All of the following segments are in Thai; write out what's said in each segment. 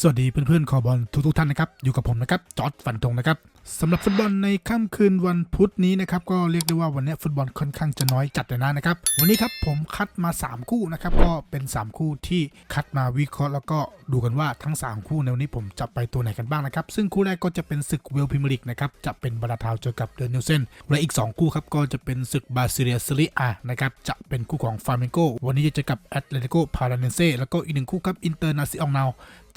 สวัสดีเพื่อนๆ คอบอลทุกๆท่านนะครับ อยู่กับผมนะครับ จอร์ดฟันธงนะครับสำหรับฟุตบอลในค่ำคืนวันพุธนี้นะครับ ก็เรียกได้ว่าวันนี้ฟุตบอลค่อนข้างจะน้อยจัดเลยนะนะครับ วันนี้ครับผมคัดมา 3 คู่นะครับ ก็เป็น 3 คู่ที่คัดมาวิเคราะห์แล้วก็ดูกันว่าทั้ง 3 คู่ในวันนี้ผมจะไปตัวไหนกันบ้างนะครับ ซึ่งคู่แรกก็จะเป็นศึกเวลพิมลิกนะครับ จะเป็นบาราทาวเจอกับเดนนิวเซนและอีก 2 คู่ครับก็จะเป็นศึกบาซิเลียซริอานะครับ จะเป็นคู่ของฟาร์เมนโกวันนี้จะเจอกับแอตเลติโกพาราเนเซแล้วก็อีกหนึ่งคู่ครับอินเตอร์นาซิอองนาว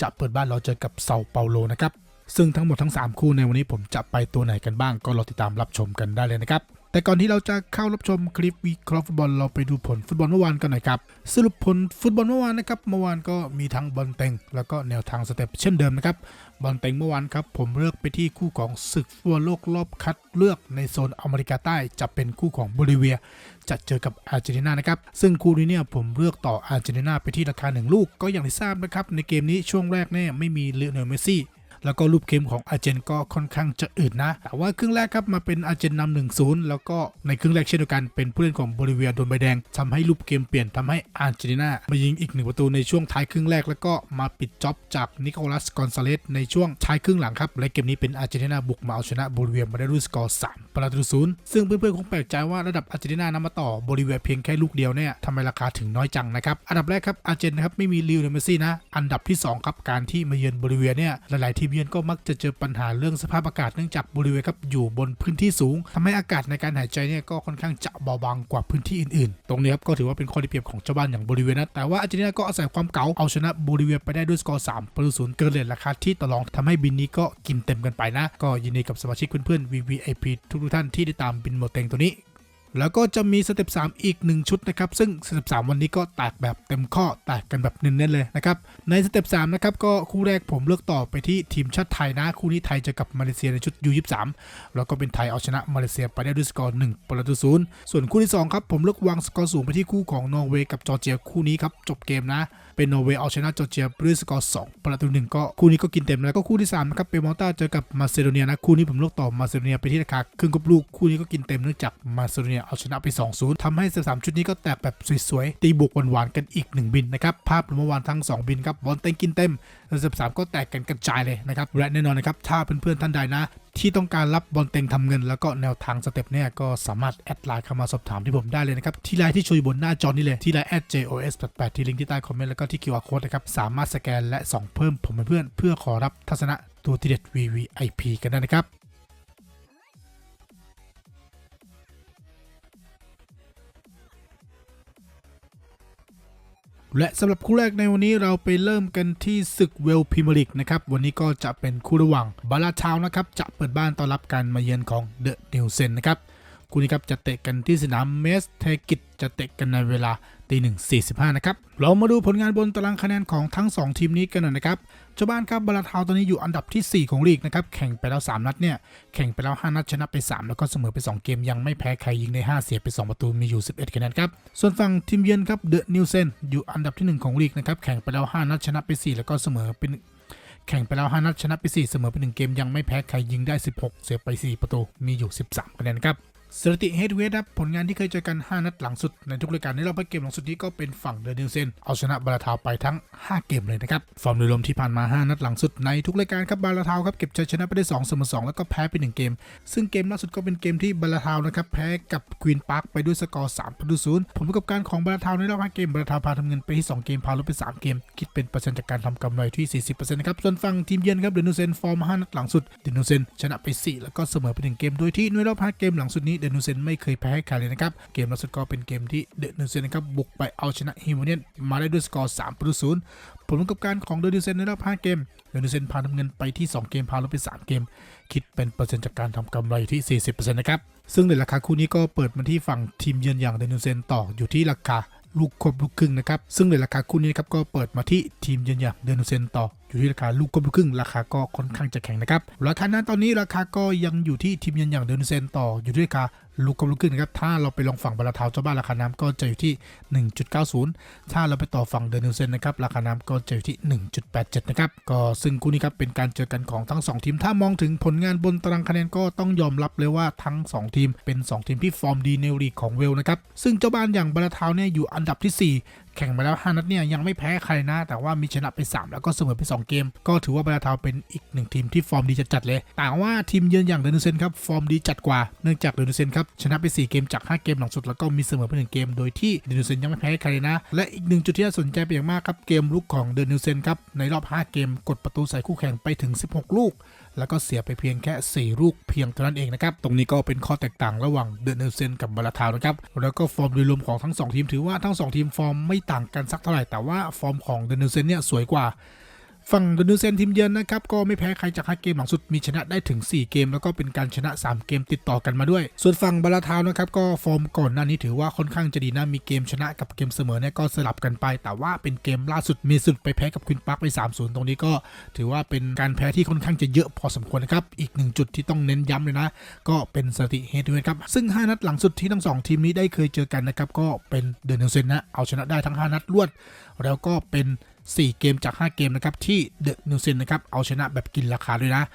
จะเปิดบ้านเราเจอกับเซาเปาโลนะครับซึ่งทั้งหมดทั้ง 3 คู่ในวันนี้ผมจะไปตัวไหนกันบ้างก็รอติดตามรับชมกันได้เลยนะครับ แต่ก่อนที่เราจะเข้ารับชมคลิปวิเคราะห์ฟุตบอลเราไปดูผลฟุตบอลเมื่อวานกันหน่อยครับสรุปผลฟุตบอลเมื่อวานนะครับเมื่อวานก็มีทั้งบอลเต็งแล้วก็แนวทางสเต็ปเช่นเดิมนะครับ บอลเต็งเมื่อวานครับ ผมเลือกไปที่คู่ของศึกฟุตบอลโลกรอบคัดเลือกในโซนอเมริกาใต้จะเป็นคู่ของโบลิเวีย จะเจอกับอาร์เจนตินานะครับ ซึ่งคู่นี้เนี่ยผมเลือกต่ออาร์เจนตินาไปที่ราคา 1 ลูก ก็อย่างที่ทราบนะครับ ในเกมนี้ช่วงแรกเนี่ยไม่มีเลโอเนลเมซี่ แล้วก็รูปเกมของอาเจนก็ค่อนข้างจะอืดนะแต่ว่าครึ่งแรกครับมาเป็นอาเจนนำหนึ่งศูนย์แล้วก็ในครึ่งแรกเช่นเดียวกันเป็นผู้เล่นของโบลิเวียโดนใบแดงทำให้รูปเกมเปลี่ยนทำให้อาร์เจนตินามายิงอีกหนึ่งประตูในช่วงท้ายครึ่งแรกแล้วก็มาปิดจ็อบจากนิโคลัสกอนซาเลสในช่วงท้ายครึ่งหลังครับและเกมนี้เป็นอาร์เจนตินาบุกมาเอาชนะโบลิเวียมาได้ด้วยสกอร์3ประตูศูนย์ซึ่งเพื่อนๆคงแปลกใจว่าระดับอาร์เจนตินานำมาต่อโบลิเวียเพียงแค่ลูกเดียวเนี่ยทำไมราคาถึงน้อยจังนะครับอันดับแรกครับอาร์เจนนะครับไม่มีลิวเนเมซี่นะอันดับที่สองครับการที่มาเยือนโบลิเวียเนี่ยหลายๆทีมเยือนก็มักจะเจอปัญหาเรื่องสภาพอากาศเนื่องจากบริเวณครับอยู่บนพื้นที่สูงทำให้อากาศในการหายใจเนี่ยก็ค่อนข้างจะเบาบางกว่าพื้นที่อื่นๆ ตรงนี้ครับก็ถือว่าเป็นข้อด้เปรียบของเจ้าบ้านอย่างบริเวณนะแต่ว่าอาร์เจนตินาก็อาศัยความเก๋าเอาชนะบริเวณไปได้ด้วยสกอร์3ประตูศูนย์เกินเลทราคาที่ต่อรองทำให้บินนี้ก็กินเต็มกันไปนะ ก็ยินดีกับสมาชิกเพื่อนๆ VVIP ทุกท่านที่ได้ตามบินโมเต็งตัวนี้ แล้วก็จะมีสเต็ป3อีก 1 ชุดนะครับ ซึ่งสเต็ป3วันนี้ก็แตกแบบเต็มข้อแตกกันแบบเน้นๆเลยนะครับ ในสเต็ป3นะครับก็คู่แรกผมเลือกต่อไปที่ทีมชาติไทยนะ คู่นี้ไทยจะกับมาเลเซียในชุด U23 แล้วก็เป็นไทยเอาชนะมาเลเซียไปได้ด้วยสกอร์1ประตูศูนย์ส่วนคู่ที่2ครับผมเลือกวางสกอร์สูงไปที่คู่ของนอร์เวย์กับจอร์เจียคู่นี้ครับจบเกมนะ เป็นนอร์เวย์เอาชนะจอร์เจียด้วยสกอร์2ประตูหนึ่งก็คู่นี้ก็กินเต็มแล้วก็คู่ที่3นะครับเป็นมอลตาเจอกับมาซิโดเนียนะคู่นี้ผมเลือกต่อมาซิโดเนียไปที่ราคาครึ่งกับลูกคู่นี้ก็กินเต็มเนื่องจากมาซิโดเนียเอาชนะไป 2-0ทำให้สามชุดนี้ก็แตกแบบสวยๆตีบวกหวานๆกันอีก 1 บินนะครับภาพเมื่อวานทั้ง 2 บินครับบอลเต็งกินเต็มสเต็ป3ก็แตกกันกระจายเลยนะครับและแน่นอนนะครับถ้าเพื่อนๆท่านใดนะ ที่ต้องการรับบอลเต็งทำเงิน แล้วก็แนวทางสเต็ปเนี่ยก็สามารถแอดไลน์เข้ามาสอบถามที่ผมได้เลยนะครับ ที่ไลน์ที่โชว์อยู่บนหน้าจอนี่เลย ที่ไลน์ @jos88 ที่ลิงก์ที่ใต้คอมเมนต์แล้วก็ที่ QR code นะครับ สามารถสแกนและส่องเพิ่มผมเป็นเพื่อนเพื่อขอรับทัศนะตัวทีเด็ด VVIP กันได้นะครับ และสำหรับคู่แรกในวันนี้เราไปเริ่มกันที่ศึกเวลพิมลิกนะครับ วันนี้ก็จะเป็นคู่ระหว่างบาราชาวนะครับ จะเปิดบ้านต้อนรับการมาเยือนของเดอะนิวเซนนะครับ คู่นี้ครับจะเตะกันที่สนามเมสเทกิตจะเตะกันในเวลา ตีหนึ่งสี่สิบห้านะครับ เรามาดูผลงานบนตารางคะแนนของทั้ง 2 ทีมนี้กันหน่อยนะครับเจ้าบ้านครับบาลาทาวตอนนี้อยู่อันดับทีสี่ 4 ของลีกนะครับ แข่งไปแล้ว 3 นัดเนี่ย แข่งไปแล้ว 5 นัดชนะไป 3 แล้วก็เสมอไป 2 เกม ยังไม่แพ้ใครยิงใน 5 เสียไป 2 ประตูมีอยู่ 11คะแนนครับ ส่วนฝั่งทีมเยือนครับเดอะนิวเซนอยู่อันดับทีหนึ่1 ของลีกนะครับ แข่งไปแล้ว 5 นัดชนะไป 4 แล้วก็เสมอเป็นแข่งไปแล้ว 5 นัดชนะไป 4 เสมอไป 1 เกมยังไม่แพ้ใครยิงได้ 16 เสียไป 4 ประตูมีอยู่ 13คะแนนครับ สถิติเฮดเวทครับผลงานที่เคยเจอกัน 5 นัดหลังสุดในทุกรายการในรอบเกมหลังสุดนี้ก็เป็นฝั่งเดนิวเซนเอาชนะบาราทาวไปทั้ง 5 เกมเลยนะครับ ฟอร์มโดยรวมที่ผ่านมา 5 นัดหลังสุดในทุกรายการครับบาราทาวครับเก็บชัยชนะไปได้2เสมอ2แล้วก็แพ้ไป 1 เกม ซึ่งเกมล่าสุดก็เป็นเกมที่บาราทาวนะครับแพ้กับควีนพาร์คไปด้วยสกอร์3ประตูศูนย์ผลประกอบการของบาราทาวในรอบ5เกมบาราทาวพาทำเงินไปที่2เกมพาลดไป3เกม คิดเป็นเปอร์เซ็นต์จากการทำกำไรที่ 40%นะครับส่วนฝั่งทีมเยือนครับเดนิวเซนฟอร์ม 5 นัดหลังสุดเดนิวเซนชนะไป 4 แล้วก็เสมอไป1เกมโดยที่ในรอบ5เกมหลังสุดนี้เดนิวเซนไม่เคยแพ้ให้ใครเลยนะครับ เกมล่าสุดก็เป็นเกมที่เดนิวเซนนะครับบุกไปเอาชนะฮิมเนียนมาได้ด้วยสกอร์3ประตูศูนย์ผลประกอบการของเดนิวเซนในรอบ5เกม เดนิวเซนพาทำเงินไปที่ 2 เกมพาลดไป 3 เกม คิดเป็นเปอร์เซ็นต์จากการทำกำไรที่ 40%นะครับซึ่งในราคาคู่นี้ก็เปิดมาที่ฝั่งทีมเยือนอย่างเดนิวเซนต่ออยู่ที่ราคาลูกครบลูกครึ่งนะครับซึ่งในราคาคู่นี้ครับก็เปิดมาที่ทีมเยือนอย่างเดนิวเซนต่อ อยู่ที่ราคาลูกครบลูกครึ่งราคาก็ค่อนข้างจะแข็งนะครับราคานั้นตอนนี้ราคาก็ยังอยู่ที่ทีมยือนอย่างเดนิวเซนต่ออยู่ที่ราคาลูกครบลูกครึ่งนะครับถ้าเราไปลองฝั่งบาราทาเจ้าบ้านราคาน้ำก็จะอยู่ที่ 1.90 ถ้าเราไปต่อฝั่งเดนิวเซนนะครับราคาน้ำก็จะอยู่ที่ 1.87 นะครับก็ซึ่งคู่นี้ครับเป็นการเจอกันของทั้ง 2 ทีม ถ้ามองถึงผลงานบนตารางคะแนนก็ต้องยอมรับเลยว่าทั้ง 2 ทีมเป็น 2 ทีมที่ฟอร์มดีในลีกของเวลนะครับซึ่งเจ้าบ้านอย่างบาราทาเนี่ยอยู่อันดับที่ 4 แข่งมาแล้ว 5 นัดเนี่ยยังไม่แพ้ใครนะ แต่ว่ามีชนะไป 3 แล้วก็เสมอไป 2 เกม ก็ถือว่าบราทาวเป็นอีกหนึ่งทีมที่ฟอร์มดีจัดๆเลยแต่ว่าทีมเยือนอย่างเดนูเซนครับฟอร์มดีจัดกว่า เนื่องจากเดนูเซนครับชนะไป 4 เกมจาก 5 เกมหลังสุดแล้วก็มีเสมอไป1เกม โดยที่เดนูเซนยังไม่แพ้ใครเลยนะ และอีกหนึ่งจุดที่น่าสนใจเป็นอย่างมากครับเกมลุกของเดนูเซนครับในรอบ 5 เกมกดประตูใส่คู่แข่งไปถึง 16 ลูก แล้วก็เสียไปเพียงแค่ 4 ลูกเพียงเท่านั้นเองนะครับ ตรงนี้ก็เป็นข้อแตกต่างระหว่างเดนเนลเซนกับบาราทาวนะครับ แล้วก็ฟอร์มโดยรวมของทั้ง 2 ทีมถือว่าทั้ง 2 ทีมฟอร์มไม่ต่างกันสักเท่าไหร่ แต่ว่าฟอร์มของเดนเนลเซนเนี่ยสวยกว่า ฝั่งเดนูเซนทีมเยือนนะครับก็ไม่แพ้ใครจาก5เกมหลังสุดมีชนะได้ถึง 4 เกม แล้วก็เป็นการชนะ 3 เกมติดต่อกันมาด้วย ส่วนฝั่งบาราทาวนะครับก็ฟอร์มก่อนหน้านี้ถือว่าค่อนข้างจะดีนะมีเกมชนะกับเกมเสมอเนี่ยก็สลับกันไป แต่ว่าเป็นเกมล่าสุดมีสุดไปแพ้กับควินปาร์คไป 3-0 ตรงนี้ก็ ถือว่าเป็นการแพ้ที่ค่อนข้างจะเยอะพอสมควรนะครับอีกหนึ่งจุดที่ต้องเน้นย้ำเลยนะ ก็เป็นสถิติเฮดเฮดครับซึ่ง 5 นัดหลังสุดที่ทั้งสองทีมนี้ได้เคยเจอกันนะครับก็เป็นเดนเนลเซนนะเอาชนะได้ทั้ง 5 นัดรวด แล้วก็เป็น 4 เกมจาก 5 เกมนะครับที่เดอะนิวเซนนะครับเอาชนะแบบกินราคาด้วยนะ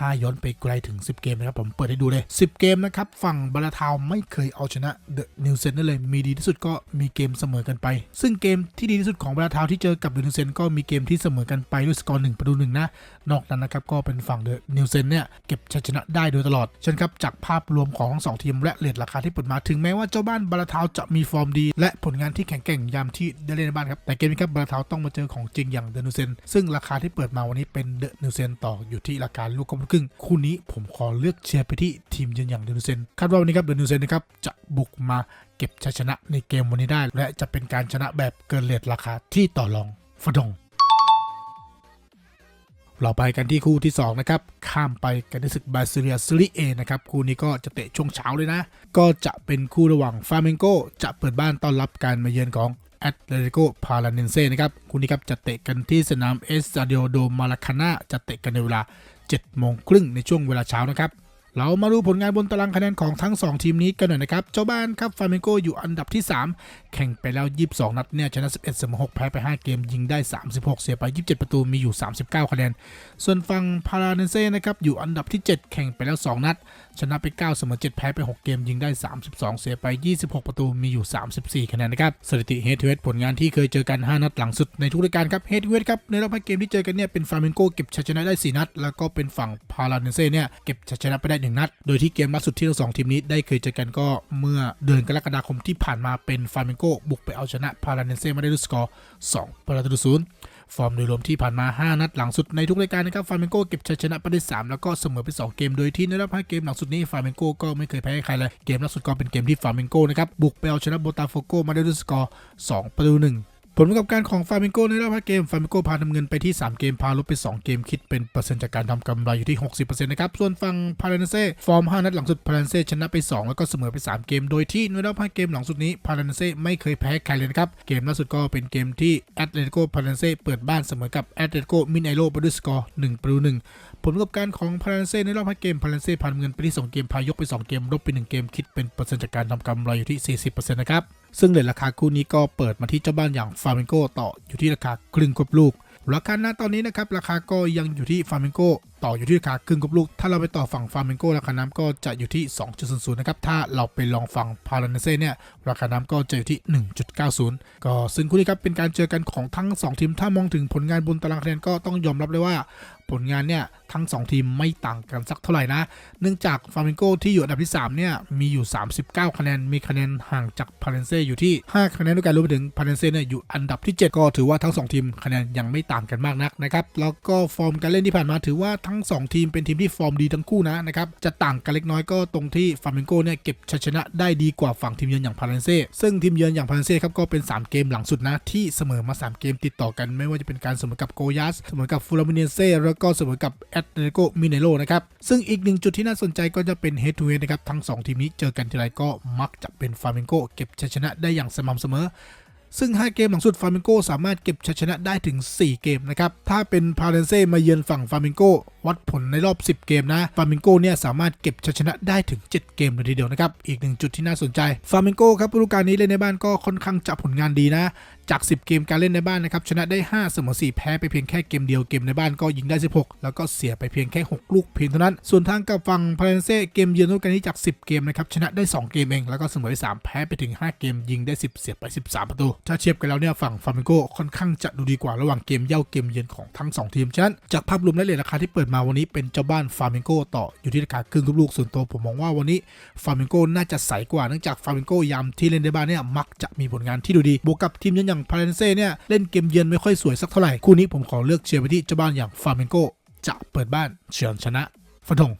ถ้าย้อนไปไกลถึง 10 เกมนะครับผมเปิดให้ดูเลย 10 เกมนะครับฝั่งบาราทาวไม่เคยเอาชนะเดอะนิวเซนได้เลย มีดีที่สุดก็มีเกมเสมอกันไป ซึ่งเกมที่ดีที่สุดของบาราทาวที่เจอกับเดอะนิวเซนก็มีเกมที่เสมอกันไปด้วยสกอร์1ประตูหนึ่งนะ นอกนั้นนะครับก็เป็นฝั่งเดอะนิวเซนเนี่ยเก็บชัยชนะได้โดยตลอดเช่นครับจากภาพรวมของทั้งสองทีมและเลทราคาที่เปิดมาถึงแม้ว่าเจ้าบ้านบาราทาจะมีฟอร์มดี และผลงานที่แข็งแกร่งยามที่ได้เล่นในบ้านครับแต่เกมนี้ครับบาราทาต้องมาเจอของจริงอย่างเดอะนิวเซนซึ่งราคาที่เปิดมาวันนี้เป็นเดอะนิวเซนต่ออยู่ที่ราคาลูกกลมลูกครึ่งคู่นี้ผมขอเลือกเชียร์ไปที่ทีมเยือนอย่างเดอะนิวเซนคาดว่าวันนี้ครับเดอะนิวเซนนะครับจะบุกมาเก็บชัยชนะในเกมวันนี้ได้ และจะเป็นการชนะแบบเกินเลทราคาที่ต่อรองฟดง เราไปกันที่คู่ที่ 2 นะครับ ข้ามไปกันในศึกบาซิเลียซีรีเอนะครับ คู่นี้ก็จะเตะช่วงเช้าเลยนะ ก็จะเป็นคู่ระหว่างฟาเมนโกจะเปิดบ้านต้อนรับการมาเยือนของแอตเลติโกพาราเนนเซ่นะครับ คู่นี้ครับจะเตะกันที่สนามเอสซาเดียโดมาลาคานาจะเตะกันในเวลา7โมงครึ่งในช่วงเวลาเช้านะครับ เรามาดูผลงานบนตารางคะแนนของทั้ง 2 ทีมนี้กันหน่อยนะครับ เจ้าบ้านครับฟาเมนโกอยู่อันดับที่ 3 แข่งไปแล้ว 22 นัดเนี่ยชนะ 11เสมอ6แพ้ไป 5 เกม ยิงได้ 36 เสียไป 27 ประตูมีอยู่ 39 คะแนน ส่วนฝั่งพาราเนเซ่นะครับอยู่อันดับที่ 7 แข่งไปแล้ว 2 นัด ชนะไป 9 เสมอ 7 แพ้ไป 6 เกม ยิงได้ 32 เสียไป 26 ประตูมีอยู่ 34 คะแนนนะครับ สถิติเฮดทูเฮดผลงานที่เคยเจอกัน 5 นัดหลังสุดในทุกรายการครับเฮดทูเฮดครับ ในรอบ5เกมที่เจอกันเนี่ย เป็นฟาเมนโกเก็บชัยชนะได้ 4 นัด แล้วก็เป็นฝั่งพาราเนเซ่เนี่ยเก็บชัยชนะไปได้ 1 นัด โดยที่เกมล่าสุดที่ทั้งสองทีมนี้ได้เคยเจอกันก็เมื่อเดือนกรกฎาคมที่ผ่านมาเป็นฟาเมนโกบุกไปเอาชนะพาราเนเซ่มาได้ด้วยสกอร์ 2 ประตูต่อศูนย์ ฟอร์มโดยรวมที่ผ่านมา 5 นัดหลังสุดในทุกรายการนะครับฟาเมนโกเก็บชัยชนะไปได้3แล้วก็เสมอไป 2 เกม โดยที่ในรอบ5เกมหลังสุดนี้ฟาเมนโกก็ไม่เคยแพ้ใครเลย เกมล่าสุดก็เป็นเกมที่ฟาเมนโกนะครับบุกไปเอาชนะโบตาโฟโกมาได้ด้วยสกอร์2ประตู1 ผลประกอบการของฟาเมนโกในรอบ5เกม ฟาเมนโกพาทำเงินไปที่ 3 เกม พาลบไป 2 เกม คิดเป็นเปอร์เซ็นต์จากการทำกำไรอยู่ที่ 60%นะครับ ส่วนฝั่งพาราเนเซ่ ฟอร์ม 5 นัดหลังสุด พาราเนเซ่ชนะไป 2 แล้วก็เสมอไป 3 เกม โดยที่ในรอบ5เกมหลังสุดนี้ พาราเนเซ่ไม่เคยแพ้ใครเลยนะครับ เกมล่าสุดก็เป็นเกมที่แอตเลติโก พาราเนเซ่เปิดบ้านเสมอกับแอตเลติโก มินไอโลไปด้วยสกอร์1ประตู1ผลประกอบการของพาราเนเซ่ในรอบ5เกม พาราเนเซ่พาทำเงินไปที่ 2 เกม พายกไป 2 เกม ลบไป 1 เกม คิดเป็นเปอร์เซ็นต์จากการทำกำไรอยู่ที่ 40%นะครับ ซึ่งเลทราคาคู่นี้ก็เปิดมาที่เจ้าบ้านอย่างฟาเมนโกต่ออยู่ที่ราคาครึ่งควบลูกราคาณตอนนี้นะครับราคาก็ยังอยู่ที่ฟาเมนโก ต่ออยู่ที่ราคาครึ่งกบลูก ถ้าเราไปต่อฝั่งฟาเมนโกราคาน้ำก็จะอยู่ที่ 2.00 นะครับ ถ้าเราไปลองฝั่งพาราเนเซ่เนี่ยราคาน้ำก็จะอยู่ที่ 1.90 ก็ซึ่งคู่นี้ครับเป็นการเจอกันของทั้ง 2 ทีม ถ้ามองถึงผลงานบนตารางคะแนนก็ต้องยอมรับเลยว่าผลงานเนี่ยทั้ง 2 ทีมไม่ต่างกันสักเท่าไหร่นะ เนื่องจากฟาเมนโกที่อยู่อันดับที่3เนี่ยมีอยู่ 39 คะแนน มีคะแนนห่างจากพาเลนเซ่อยู่ที่ 5 คะแนนด้วยกันรวมไปถึงพาเลนเซ่เนี่ยอยู่อันดับที่ 7 ก็ถือว่าทั้ง 2 ทีมคะแนนยังไม่ต่างกันมากนักนะครับ แล้วก็ฟอร์มการเล่นที่ผ่านมาถือว่าทั้งง 2 ทีมเป็นทีมที่ฟอร์มดีทั้งคู่นะนะครับจะต่างกันเล็กน้อยก็ตรงที่ฟาเมนโกเนี่ยเก็บชัยชนะได้ดีกว่าฝั่งทีมเยือนอย่างพาเลนเซ่ซึ่งทีมเยือนอย่างพาเลนเซ่ครับก็เป็น 3 เกมหลังสุดนะที่เสมอมา 3 เกมติดต่อกันไม่ว่าจะเป็นการเสมอกับโกยัสเสมอกับฟูรามิเนเซ่แล้วก็เสมอกับแอตเลติโกมิเนโลนะครับซึ่งอีกหนึ่งจุดที่น่าสนใจก็จะเป็น head to head นะครับทั้ง 2 ทีมนี้เจอกันทีไรก็มักจะเป็นฟาเมนโกเก็บชัยชนะได้อย่างสม่ำเสมอซึ่ง 5 เกมหลังสุดฟาเมนโกสามารถเก็บชัยชนะได้ถึง 4 เกมนะครับ ถ้าเป็นพาเลนเซ่มาเยือนฝั่งฟาเมนโก วัดผลในรอบ 10 เกมนะฟามิงโกเนี่ยสามารถเก็บชัยชนะได้ถึง 7 เกมเลยทีเดียวนะครับ อีกหนึ่งจุดที่น่าสนใจฟามิงโกครับฤดูกาลนี้เล่นในบ้านก็ค่อนข้างจะผลงานดีนะ จาก 10 เกมการเล่นในบ้านนะครับชนะได้ 5 เสมอ 4 แพ้ไปเพียงแค่เกมเดียวเกมในบ้านก็ยิงได้ 16 แล้วก็เสียไปเพียงแค่ 6 ลูกเพียงเท่านั้น ส่วนทางกับฝั่งพาเลนเซ่เกมเยือนฤดูกาลนี้จาก 10 เกมนะครับชนะได้ 2 เกมเอง แล้วก็เสมอไป3แพ้ไปถึง 5 เกมยิงได้ 10 เสียไป 13 ประตูถ้าเทียบกันแล้วเนี่ยฝั่งฟาร์มิงโกค่อนข้างจะดูดีกว่าระหว่างเกมเย่าเกมเยือนของทั้ง 2 ทีมฉะนั้นจากภาพรวมและเลทราคาที่เปิดมาวันนี้เป็นเจ้าบ้านฟาร์มิโกต่ออยู่ที่ราคาครึ่งทุกลูกส่วนตัวผมมองว่าวันนี้ฟาร์มิโกน่าจะใสกว่าเนื่องจากฟาร์มิโกยามที่เล่นในบ้านเนี่ยมักจะมีผลงานที่ดูดีบวกกับทีมยือนอย่างพาเลนเซ่เนี่ยเล่นเกมเยือนไม่ค่อยสวยสักเท่าไหร่คู่นี้ผมขอเลือกเชียร์ไปที่เจ้าบ้านอย่างฟาร์มิโกจะเปิดบ้านเฉือนชนะฟันธง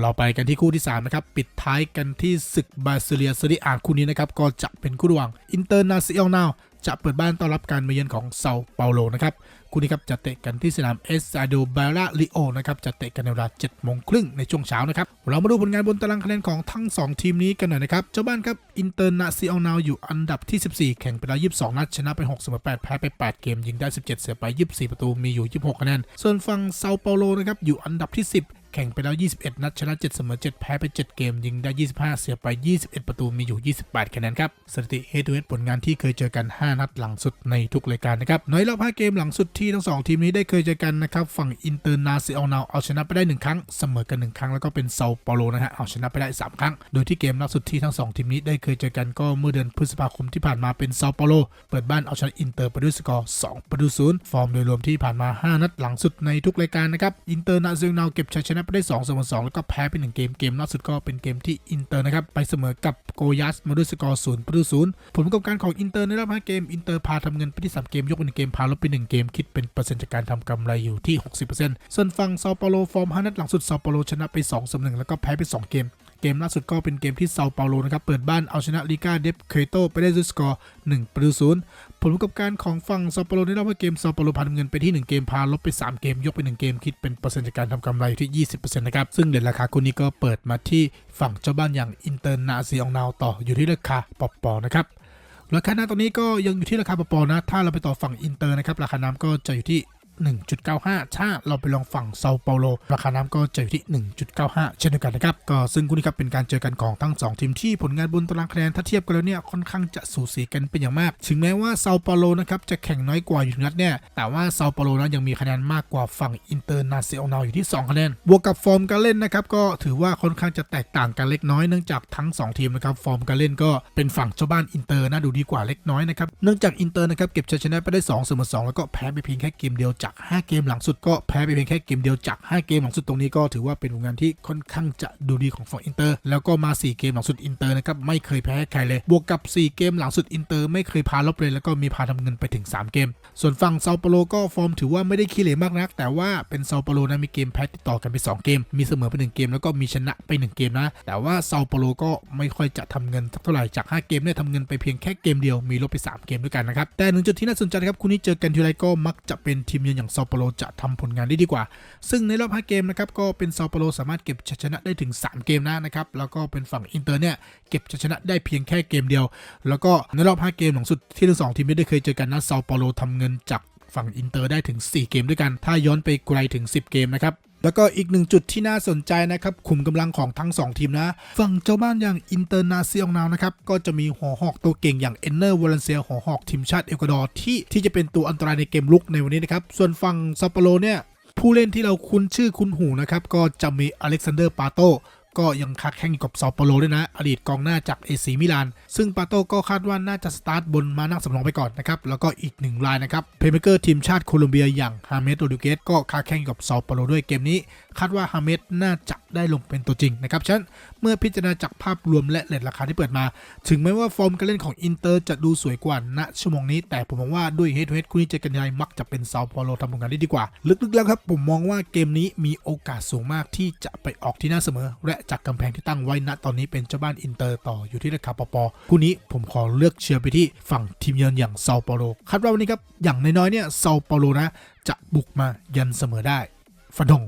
เราไปกันที่คู่ที่ 3 นะครับ ปิดท้ายกันที่ศึกบาซิเลียซรีอาคู่นี้นะครับ ก็จะเป็นคู่ระหว่างอินเตอร์นาซิออลนาวจะเปิดบ้านต้อนรับการมาเยือนของเซาเปาโลนะครับ คู่นี้ครับจะเตะกันที่สนามเอสซาโดบาราลิโอนะครับจะเตะกันในเวลา7โมงครึ่งในช่วงเช้านะครับเรามาดูผลงานบนตารางคะแนนของทั้ง 2 ทีมนี้กันหน่อยนะครับเจ้าบ้านครับอินเตอร์นาซิออลนาวอยู่อันดับที่ 14 แข่งไปแล้ว22 นัดชนะไป6เสมอ8แพ้ไป 8 เกมยิงได้ 17 เสียไป 24 ประตูมีอยู่ 26 คะแนนส่วนฝั่งเซาเปาโลนะครับอยู่อันดับที่ 10 แข่งไปแล้ว 21 นัดชนะ7เสมอ7แพ้ไป 7 เกม ยิงได้ 25 เสียไป 21 ประตูมีอยู่ 28 คะแนนครับสถิติเฮด o ูเฮดผลงานที่เคยเจอกัน 5 นัดหลังสุดในทุกรายการนะครับในรอบ 5 เกมหลังสุดที่ทั้ง 2 ทีมนี้ได้เคยเจอกันนะครับฝั่งอินเตอร์นาซิออลนาวเอาชนะไปได้ 1 ครั้งเสมอกัน 1 ครั้งแล้วก็เป็นเซาเปาโลนะฮะเอาชนะไปได้ 3 ครั้ง โดยที่เกมล่าสุดที่ทั้ง 2 ทีมนี้ได้เคยเจอกันก็เมื่อเดือนพฤษภาคมที่ผ่านมาเป็นเซาเปาโลเปิดบ้านเอาชนะอินเตอร์ไปด้วยสกอร์2ประตูศูนย์ฟอร์มโดยรวมที่ผ่านมา 5 นัดหลังสุดในทุกรายการนะครับอินเตอร์นาซิออลนาวเก็บชัยชนะไปได้2เสมอ2แล้วก็แพ้ไปหนึ่งเกมเกมล่าสุดก็เป็นเกมที่อินเตอร์นะครับไปเสมอกับโกยัสมาด้วยสกอร์ศูนย์ประตูศูนย์ผลประกอบการของอินเตอร์ในรอบ5เกมอินเตอร์พาทำเงินไปที่3เกมยกเป็นเกมพาลบไป1เกมคิดเป็นเปอร์เซ็นต์จากการทำกำไรอยู่ที่ 60%ส่วนฝั่งซาเปาโลฟอร์ม5นัดหลังสุดซาเปาโลชนะไป2เสมอ1แล้วก็แพ้ไป 2 เกมเกมล่าสุดก็เป็นเกมที่เซาเปาโลนะครับเปิดบ้านเอาชนะลิกาเดฟเคโตไปได้ด้วยสกอร์1ประตูศูนย์ ผลประกอบการของฝั่งซาเปโลในรอบว่าเกมซาเปโลพันเงินไปที่ 1 เกมพาลบไป 3 เกม ยกไป 1 เกมคิดเป็นเปอร์เซ็นต์จากการทำกำไรอยู่ที่ 20%นะครับ ซึ่งเด่นราคาคู่นี้ก็เปิดมาที่ฝั่งเจ้าบ้านอย่างอินเตอร์นาซีองนาวต่ออยู่ที่ราคาปอปอนะครับราคาน้ำตอนนี้ก็ยังอยู่ที่ราคาปอปอนะ ถ้าเราไปต่อฝั่งอินเตอร์นะครับราคาน้ำก็จะอยู่ที่ 1.95 ถ้าเราไปลองฝั่งเซาเปาโล ราคาน้ำก็จะอยู่ที่ 1.95 เช่นเดียวกันนะครับ ก็ซึ่งคู่นี้ครับเป็นการเจอกันของทั้ง 2 ทีมที่ผลงานบนตารางคะแนนถ้าเทียบกันแล้วเนี่ยค่อนข้างจะสูสีกันเป็นอย่างมาก ถึงแม้ว่าเซาเปาโลนะครับจะแข่งน้อยกว่าอยู่นัดเนี่ย แต่ว่าเซาเปาโลนั้นยังมีคะแนนมากกว่าฝั่งอินเตอร์นาเซอลอยู่ที่ 2 คะแนน บวกกับฟอร์มการเล่นนะครับก็ถือว่าค่อนข้างจะแตกต่างกันเล็กน้อยเนื่องจากทั้ง 2 ทีมนะครับฟอร์มการเล่นก็เป็นฝั่งเจ้าบ้านอินเตอร์น่าดูดีกว่าเล็กน้อยนะครับเนื่องจากอินเตอร์นะครับเก็บชัยชนะไปได้2เสมอ2แล้วก็แพ้ไปเพียงแค่เกมเดียวจาก5 เกมหลังสุดก็แพ้ไปเพียงแค่เกมเดียวจาก 5 เกมหลังสุดตรงนี้ก็ถือว่าเป็นผลงานที่ค่อนข้างจะดูดีของฝั่งอินเตอร์แล้วก็มา 4 เกมหลังสุดอินเตอร์นะครับไม่เคยแพ้ใครเลย บวกกับ 4 เกมหลังสุดอินเตอร์ไม่เคยพาลบเลยแล้วก็มีพาทำเงินไปถึง 3 เกม ส่วนฝั่งเซาเปโลก็ฟอร์มถือว่าไม่ได้ขี้เหร่มากนัก แต่ว่าเป็นเซาเปโลนะมีเกมแพ้ติดต่อกันไป 2 เกม มีเสมอไป 1 เกมแล้วก็มีชนะไป 1 เกมนะ แต่ว่าเซาเปโลก็ไม่ค่อยจะทำเงินสักเท่าไหร่จาก 5 เกมเนี่ยทำเงินไปเพียงแค่เกมเดียวมีลบไป 3 เกมด้วยกันนะครับแต่หนึ่งจุดที่น่าสนใจครับคู่นี้เจอกันทีไรก็มักจะเป็นทีมเยือนอย่างซาเปโลจะทำผลงานได้ดีกว่า ซึ่งในรอบ 5 เกมนะครับก็เป็นซาเปโลสามารถเก็บชัยชนะได้ถึง 3 เกมนะนะครับแล้วก็เป็นฝั่งอินเตอร์เนี่ยเก็บชัยชนะได้เพียงแค่เกมเดียว แล้วก็ในรอบ 5 เกมหลังสุดที่ทั้งสองทีมไม่ได้เคยเจอกันนะซาเปโลทำเงินจากฝั่งอินเตอร์ได้ถึง 4 เกมด้วยกัน ถ้าย้อนไปไกลถึง 10 เกมนะครับ แล้วก็อีกหนึ่งจุดที่น่าสนใจนะครับขุมกำลังของทั้ง 2 ทีมนะ ฝั่งเจ้าบ้านอย่างอินเตอร์นาซิองนาวนะครับก็จะมีหัวหอกตัวเก่งอย่างเอนเนอร์วอลันเซียหัวหอกทีมชาติเอกวาดอร์ที่ที่จะเป็นตัวอันตรายในเกมลุกในวันนี้นะครับส่วนฝั่งซาเปโรเนี่ยผู้เล่นที่เราคุ้นชื่อคุ้นหูนะครับก็จะมีอเล็กซานเดอร์ปาโต ก็ยังคัดแข่งอยู่กับซาเปโลด้วยนะ อดีตกองหน้าจากเอซีมิลาน ซึ่งปาโต้ก็คาดว่าน่าจะสตาร์ทบนมานั่งสำรองไปก่อนนะครับ แล้วก็อีกหนึ่งรายนะครับเพย์เมเกอร์ทีมชาติโคลอมเบียอย่างฮาเมสโรดิเกสก็คัดแข่งอยู่กับซาเปโลด้วยเกมนี้ คาดว่าฮาเมสน่าจะได้ลงเป็นตัวจริงนะครับฉะนั้นเมื่อพิจารณาจากภาพรวมและเลทราคาที่เปิดมา ถึงแม้ว่าฟอร์มการเล่นของอินเตอร์จะดูสวยกว่าณชั่วโมงนี้ แต่ผมมองว่าด้วยเฮดทูเฮดคู่นี้เจอกันยังไงมักจะเป็นซาเปโลทำผลงานได้ดีกว่า ลึกๆแล้วครับผมมองว่าเกมนี้มีโอกาสสูงมากที่จะไปออกที่หน้าเสมอและจากกำแพงที่ตั้งไว้ณตอนนี้เป็นเจ้าบ้านอินเตอร์ต่ออยู่ที่ราคาปอปอคู่นี้ผมขอเลือกเชียร์ไปที่ฝั่งทีมเยือนอย่างเซาเปาโลคาดว่าวันนี้ครับอย่างน้อยๆเนี่ยเซาเปาโลนะจะบุกมายันเสมอได้ฟันธง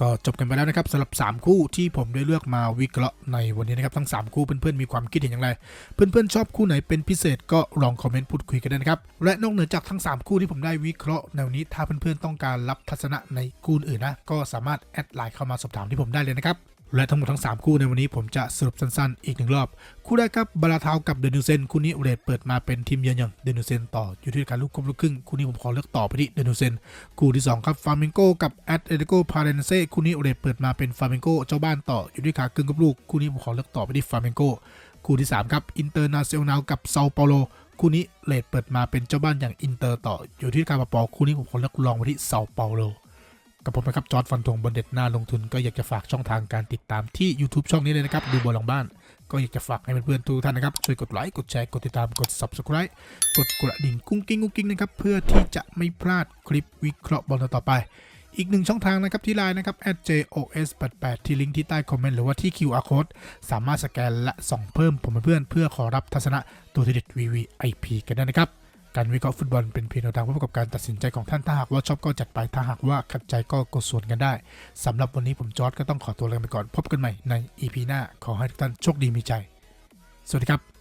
ก็จบกันไปแล้วนะครับสำหรับ 3 คู่ที่ผมได้เลือกมาวิเคราะห์ในวันนี้นะครับทั้ง 3 คู่เพื่อนๆมีความคิดเห็นอย่างไร เพื่อนๆชอบคู่ไหนเป็นพิเศษก็ลองคอมเมนต์พูดคุยกันได้นะครับและนอกเหนือจากทั้ง 3 คู่ที่ผมได้วิเคราะห์ในวันนี้ถ้าเพื่อนๆต้องการรับทัศนะในคู่อื่นนะก็สามารถแอดไลน์เข้ามาสอบถามที่ผมได้เลยนะครับ และทั้งหมดทั้ง 3 คู่ในวันนี้ผมจะสรุปสั้นๆ อีกหนึ่งรอบ คู่แรกครับบาราเทากับเดนูเซนคู่นี้เรทเปิดมาเป็นทีมเยือนอย่างเดนูเซนต่ออยู่ที่การลูกครบลูกครึ่งคู่นี้ผมขอเลือกต่อไปที่เดนูเซนคู่ที่ 2 ครับฟาร์มิงโกกับแอตเลติโกพาเรนเซ่คู่นี้เรทเปิดมาเป็นฟาร์มิงโกเจ้าบ้านต่ออยู่ที่ขากึ่งกับลูกคู่นี้ผมขอเลือกต่อไปที่ฟาร์มิงโกคู่ที่3ครับอินเตอร์นาเซลนาลกับเซาเปาโลคู่นี้เรทเปิดมาเป็นเจ้าบ้านอย่างอินเตอร์ต่ออยู่ที่คาปาปอคู่นี้ผมขอเลือกลองไปที่เซาเปาโล กับผมนะครับจอร์ดฟันธงบนเด็ดหน้าลงทุน ก็อยากจะฝากช่องทางการติดตามที่ YouTube ช่องนี้เลยนะครับ ดูบอลหลังบ้าน ก็อยากจะฝากให้เพื่อนๆทุกท่านนะครับ ช่วยกดไลค์กดแชร์กดติดตามกด Subscribe กดกระดิ่งกุ้งกิ้งกุ้งกิ้งนะครับเพื่อที่จะไม่พลาดคลิปวิเคราะห์บอลต่อไป อีกหนึ่งช่องทางนะครับที่ไลน์นะครับ @jos88 ที่ลิงก์ที่ใต้คอมเมนต์หรือว่าที่ QR code สามารถสแกนและส่องเพิ่มผมเพื่อนๆเพื่อขอรับทัศนะตัวทีเด็ด VVIP กันได้นะครับ การวิเคราะห์ฟุตบอลเป็นเพียงแนวทางเพื่อประกอบการตัดสินใจของท่านถ้าหากว่าชอบก็จัดไปถ้าหากว่าขัดใจก็กดส่วนกันได้สำหรับวันนี้ผมจอร์ดก็ต้องขอตัวลาไปก่อนพบกันใหม่ใน EP หน้าขอให้ทุกท่านโชคดีมีใจ สวัสดีครับ